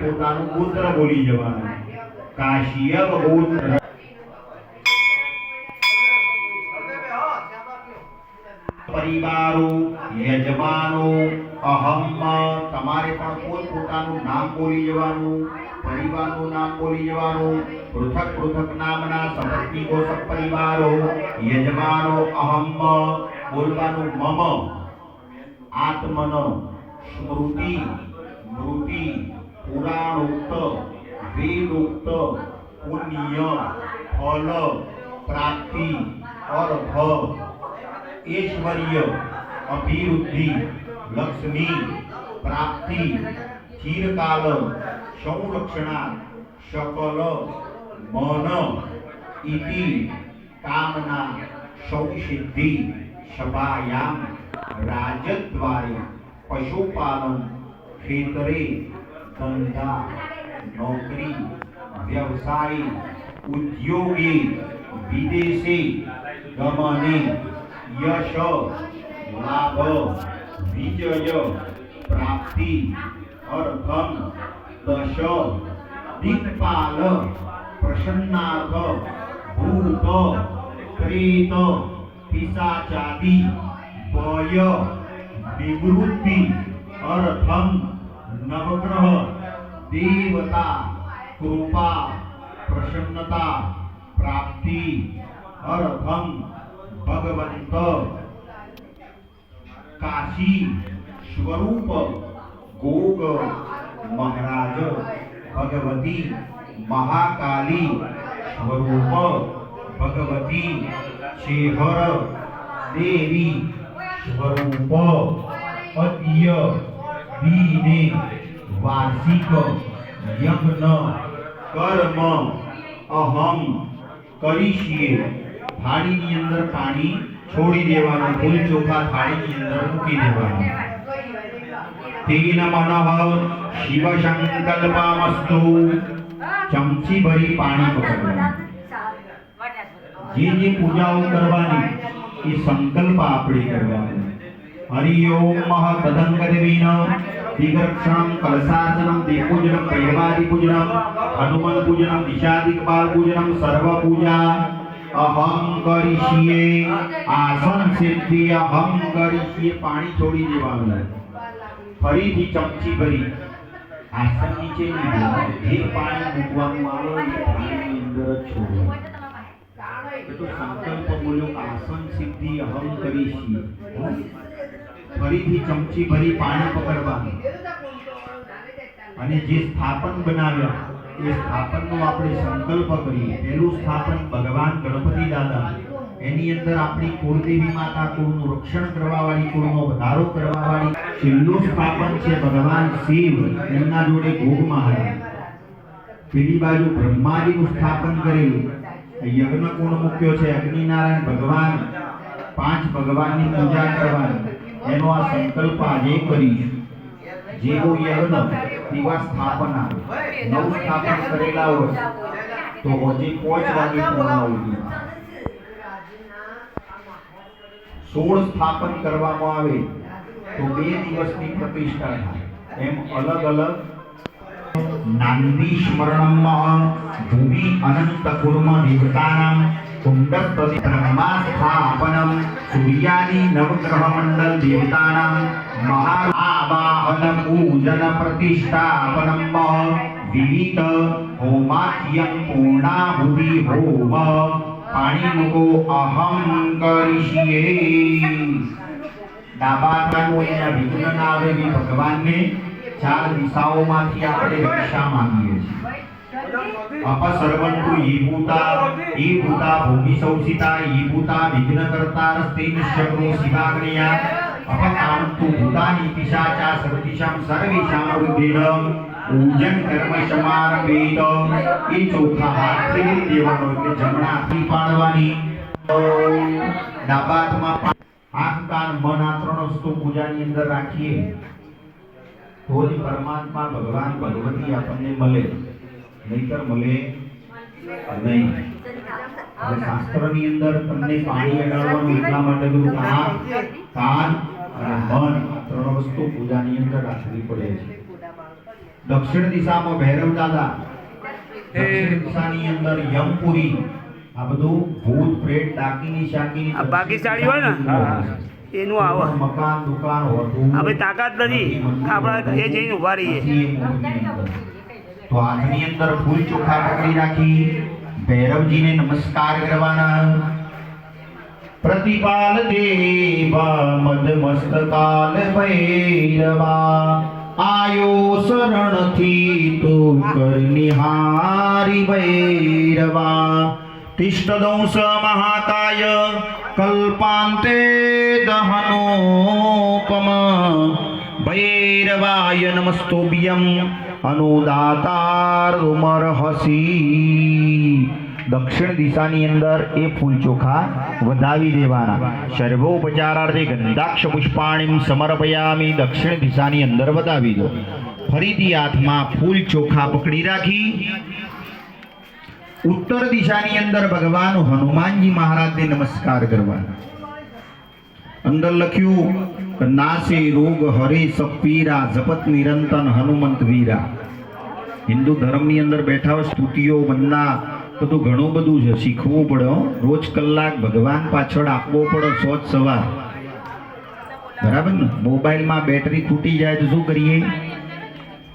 પોતાનું ગોત્ર બોલી જવાનું? કાશ્યપ ગોત્ર પરિવારો, યજમાનો અહમ તમારે પણ પોત પોતાનું નામ બોલી જવાનું? પરિવારનું નામ બોલી જવાનું? પૃથક પૃથક નામના સમર્પિકો પરિવારો, યજમાનો અહમ બોલવાનું મમ, આત્મન. સ્મૃતિ મૃતિ પુરાણોક્ત, વેદોક્ત, પુણ્ય ફલ પ્રાપ્તિ, અર્ભ, ઐશ્વર્ય, અભિવૃદ્ધિ, લક્ષ્મી, પ્રાપ્તિ, ચિરકાલ, સંરક્ષણા સકલ મન, ઇતિ, કામના, સૌસિદ્ધિ, સભાયામ, રાજદ્વારે. पशुपालन, खेतरे, धंधा, नौकरी, व्यवसायी, उद्योगे, विदेशे, गमने, यश, लाभ, विजय, प्राप्ति अर्थम दश, दिक्पाल प्रसन्नाथ भूत प्रेत, पिशाचादि भय નિવૃત્તિ અર્થમ નવગ્રહ દેવતા કૃપા પ્રસન્નતા પ્રાપ્તિ અર્થમ ભગવંત કાશી સ્વરૂપ ગોગ મહારાજ ભગવતી મહાકાલી સ્વરૂપ ભગવતી શેહર દેવી સ્વરૂપ અતિય વિને વાર્ષિક યજ્ઞ કર્મ અહમ કરીશીએ થાળીની અંદર પાણી છોડી દેવાનું ફૂલ ચોખા થાળીની અંદર મૂકી દેવાનું તેન મનઃ શિવ સંકલ્પમસ્તુ ચમચી ભરી પાણી પકડવાનું જે જે પૂજાઓ કરવાની એ સંકલ્પ આપણે કરવાનો હરિ ઓમ મહ તદંગદેવીન દિગ્રક્ષણમ કલસાર્ચનમ દેવપૂજનમ ભૈરવાદિ પૂજનમ હનુમન પૂજનમ દિશાદિકપાલ પૂજનમ સર્વ પૂજા અહમ કરીશીએ આસન સિદ્ધિ અહમ કરીશીએ પાણી છોડી દેવાનું ફરીથી ચમચી ભરી આસન નીચે નહીં દેવાનું. જે પાણી મૂકવાનું આવે એ પાણીની અંદર જ છોડવાનું એ તો સંકલ્પ બોલ્યો આસન સિદ્ધિ અહમ કરીશી ફરીથી ચમચી ભરી પાણી પકડવાનું. અને જે સ્થાપન બનાવ્યા, એ સ્થાપનનો આપણે સંકલ્પ કરીએ. પહેલું સ્થાપન ભગવાન ગણપતિ દાદા એની અંદર આપણી કુળદેવી માતા કુળનું રક્ષણ કરવા વાળી કુળનો વધારો કરવા વાળી છેલ્લું સ્થાપન છે ભગવાન શિવ, એમના જોડે ભોગ મહારાજ પેલી બાજુ બ્રહ્માજીનું સ્થાપન કરેલું. યજ્ઞ કોણ મૂક્યો છે? અગ્નિનારાયણ ભગવાન. પાંચ ભગવાનની પૂજા કરવાની. એનો આ સંકલ્પ આજે કરીશું. જેવો યજ્ઞ તેવા સ્થાપના નવ સ્થાપન કરેલા હોય તો હજી પાંચ વાગે પૂર્ણ સોળ સ્થાપન કરવામાં આવે તો બે દિવસની પ્રતિષ્ઠા થાય. એમ અલગ અલગ નાંદી સ્મરણમ ભૂમિ અનંત કુર્મ દેવતાનામ કુંડસ્તતિ બ્રહ્મા સ્થાપનમ સૂર્યાદિ નવગ્રહ મંડલ મહાઆવાહન પૂજન પ્રતિષ્ઠાપનમ વિવિધ હોમાખ્યમ પૂર્ણાહુતિ હોમ પાણી મૂકો અહમ કરીશીએ ડાબા અહીંયા વિઘ્ન ના ભગવાનને ચાર દિશાઓમાંથી આપણે રક્ષા માંગીએ છીએ અપસર્વંતુ ઈભૂતા અંદર રાખીએ. પરમાત્મા ભગવાન ભગવતી આપણને મળે. નહીતર મળે નહીં. શાસ્ત્રની અંદર તમને પાણી અડાડવાનું એટલા માટે કીધું કાન કાન અને મન ત્રણ વસ્તુ પૂજાની અંદર રાખવી પડે છે. દક્ષિણ દિશામાં ભૈરવ દાદા દક્ષિણ દિશાની અંદર યમપુરી આ બધું ભૂત પ્રેત ડાકીની શાકીની બાકી સાડી હોય ને? એનું આવે. મકાન દુકાન હોતું આપણે તાકાત નથી આપણે એ જઈને ઊભા રહીએ. તો હાથની અંદર ફૂલ ચોખા પકડી રાખી ભૈરવજીને નમસ્કાર કરવાના. પ્રતિપાલ દેવા મદ મસ્તકાલ ભૈરવા, આયો શરણથી તો કરનિહારી ભૈરવા. તિષ્ઠદંશ મહાકાય કલ્પાંતે દહનોપમ. ભૈરવાય નમસ્તોભ્યમ. અનુદાતારુમર્હસી દક્ષિણ દિશાની અંદર એ ફૂલ ચોખા વધાવી દેવાના. સર્વોપચારાર્થે ગંધાક્ષ પુષ્પાણી સમર્પયામી દક્ષિણ દિશાની અંદર વધાવી દો. ફરીથી હાથમાં ફૂલ ચોખા પકડી રાખી. ઉત્તર દિશાની અંદર ભગવાન હનુમાનજી મહારાજને નમસ્કાર કરવાના. અંદર લખ્યું નાસે રોગ હરી સપીરા જપત નિરંતન હનુમંત વીરા. હિન્દુ ધર્મની અંદર બેઠા હોય, સ્તુતિઓ, વંદના, બધું ઘણું બધું છે શીખવું પડે રોજ કલાક ભગવાન પાછળ આપવો પડે સોચ સવાર. બરાબર ને? મોબાઈલમાં બેટરી તૂટી જાય તો શું કરીએ?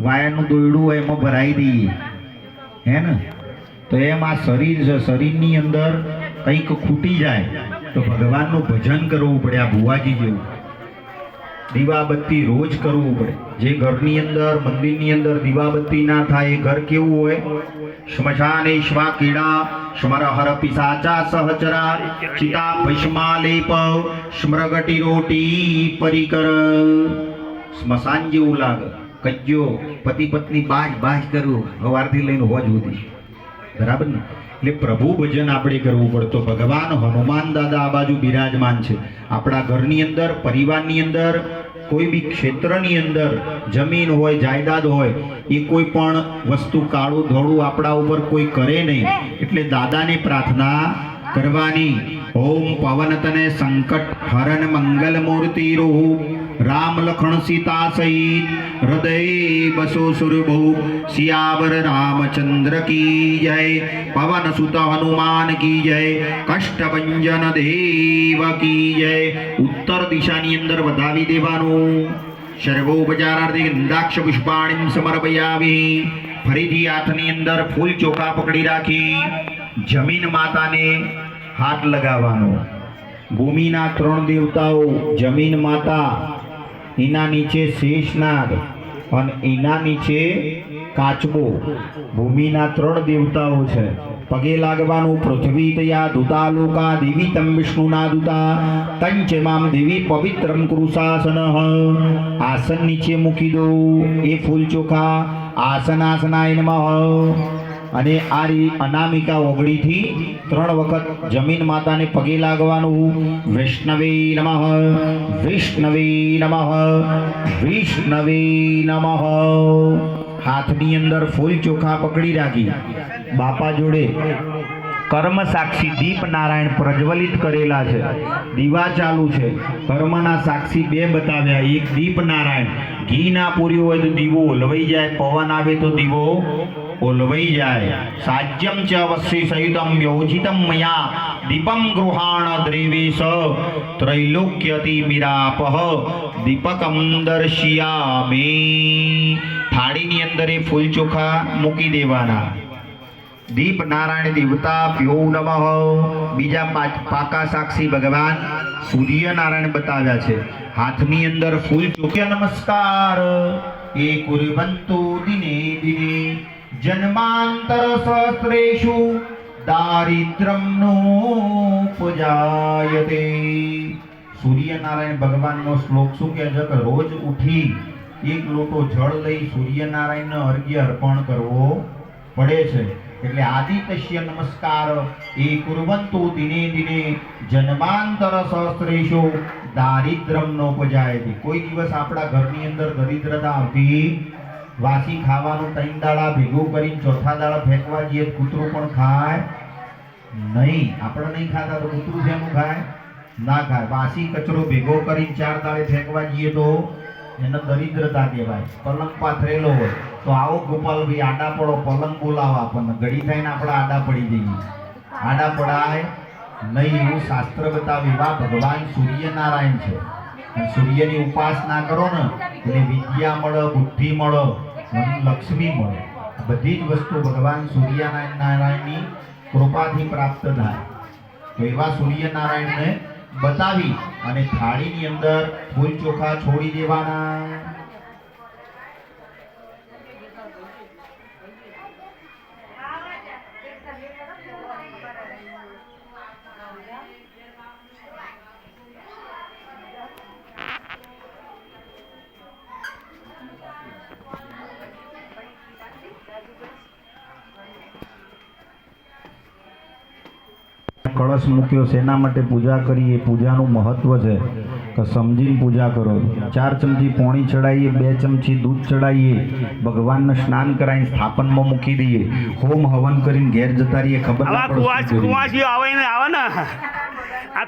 વાયરનું દોયડું હોય એમાં ભરાઈ દઈએ. હે ને? તો એમ આ શરીર છે, શરીરની અંદર કંઈક ખૂટી જાય, તો ભગવાનનું ભજન કરવું પડે, આ ભુવાજી જેવું. દીવાબત્તી રોજ કરવું પડે. જે ઘરની અંદર, મંદિરની અંદર દીવાબત્તી ના થાય, એ ઘર કેવું હોય? શ્મશાને શ્વા કીડા સ્મરહર પિસાચા સહચરા, ચિતા ભસ્માલેપ, સ્મરગટી રોટી પરિકર. સ્મશાન જેવું લાગે. કજ્જો, પતિ પત્ની બાજ બાજ કરવું સવારથી લઈને હોજ સુધી. બરાબર ને? એટલે પ્રભુ ભજન આપણે કરવું પડતો ભગવાન હનુમાન દાદા આ બાજુ બિરાજમાન છે. આપણા ઘરની અંદર, પરિવારની અંદર, કોઈ બી ક્ષેત્રની અંદર જમીન હોય, જાયદાદ હોય, એ કોઈ પણ વસ્તુ કાળું ધોળું આપણા ઉપર કોઈ કરે નહીં. એટલે દાદાની પ્રાર્થના કરવાની. ઓમ પવન તને સંકટ હરણ મંગલ મૂર્તિ રૂપ રામ લખણ સીતા સહિત હૃદય બસો સુરભુ. સિયાવર રામચંદ્ર કી જય. પવન સુત હનુમાન કી જય. કષ્ટભંજન દેવ કી જય. ઉત્તર દિશાની અંદર વધાવી દેવાનું. સર્વોપચારાર્થે ગંધાક્ષ પુષ્પાણી સમર્પયાવી ફરીથી હાથની અંદર ફૂલ ચોખા પકડી રાખી જમીન માતાને હાથ લગાવવાનો. ભૂમિના ત્રણ દેવતાઓ જમીન માતા એના નીચે શેષનાગ અને એના નીચે કાચબો. ભૂમિના ત્રણ દેવતાઓ છે. પગે લાગવાનું પૃથ્વી તયા દુતા લોકા દેવી તમ વિષ્ણુના દુતા. તંચ મામ દેવી પવિત્રમ કૃષાસન આસન નીચે મૂકી દો. એ ફૂલ ચોખા આસનાસનાય નમઃ. અને આ રી અનામિકા ઓગળીથી ત્રણ વખત જમીન માતાને પગે લાગવાનું. વૈષ્ણવે નમઃ વૈષ્ણવે નમઃ વૈષ્ણવે નમઃ. હાથની અંદર ફૂલ ચોખા પકડી રાખી. બાપા જોડે કર્મ સાક્ષી દીપ નારાયણ પ્રજ્વલિત કરેલા છે. દીવા ચાલુ છે. કર્મના સાક્ષી બે બતાવ્યા. એક દીપ નારાયણ. ઘી ના પૂર્યું હોય તો દીવો. લવાઈ જાય. પવન આવે તો દીવો. ઓલવાઈ જાય સાજ્યમ ચ અવશ્ય સહિતમ યોજિતમ મયા દીપમ ગૃહાણ દ્રેવેશ ત્રૈલોક્યતિ મિરાપહ દીપકમ દર્શિયામી થાળીની અંદર એ ફૂલ ચોખા મૂકી દેવાના દીપ નારાયણ દેવતા પ્યો નમઃ બીજા પાકા સાક્ષી ભગવાન સૂર્ય નારાયણ બતાવ્યા છે હાથની અંદર ફૂલ ચોખ્યા નમસ્કાર એ કુર્વંતુ દિને દિને જન્માંતર સહસ્ત્રેશુ દારિદ્રમ નો પૂજાયતે સૂર્યનારાયણ ભગવાનનો શ્લોક શું કહે છે કે રોજ ઉઠી એક લોટો જળ લઈ સૂર્યનારાયણને અર્ઘ્ય અર્પણ કરવો પડે છે. એટલે આદિત્ય નમસ્કાર એ કુરવંતુ દિને દિને જન્માંતર સહસ્ત્રેશો દારિદ્રમ નો પજાયતિ કોઈ દિવસ આપણા ઘરની અંદર દરિદ્રતા આવતી વાસી ખાવાનું ત્રણ દાડા ભેગું કરીને ચોથા દાડા ફેંકવા જઈએ કૂતરું પણ ખાય નહીં. આપણે નહીં ખાતા તો કૂતરું જેમ ખાય? ના ખાય. વાસી કચરો ભેગો કરીને ચાર દાડે ફેંકવા જઈએ તો એને દરિદ્રતા કહેવાય. પલંગ પાથરેલો હોય. તો આવો ગોપાલભાઈ આડા પડો, પલંગ બોલાવો આપણને. ઘડી થઈને આપણે આડા પડી જઈએ. આડા પડાય નહીં એવું શાસ્ત્ર બતાવે એવા ભગવાન સૂર્યનારાયણ છે. સૂર્યની ઉપાસના કરો ને, એટલે વિદ્યા મળે, બુદ્ધિ મળે. લક્ષ્મી મળે. બધી જ વસ્તુ ભગવાન સૂર્યનારાયણ નારાયણની કૃપાથી પ્રાપ્ત થાય. તો એવા સૂર્યનારાયણને બતાવી અને થાળીની અંદર ફૂલ ચોખા છોડી દેવાના. કળશ મૂક્યો શેના માટે પૂજા કરી એ પૂજાનું મહત્વ છે. તો સમજીને પૂજા કરો. ચાર ચમચી પોણી ચડાવીએ બે ચમચી દૂધ ચડાવીએ ભગવાનને સ્નાન કરાવીને સ્થાપનમાં મૂકી દઈએ. હોમ હવન કરીને ઘેર જતા રહીએ ખબર ના પડે કરીએ. આવે ને આવે ને. આ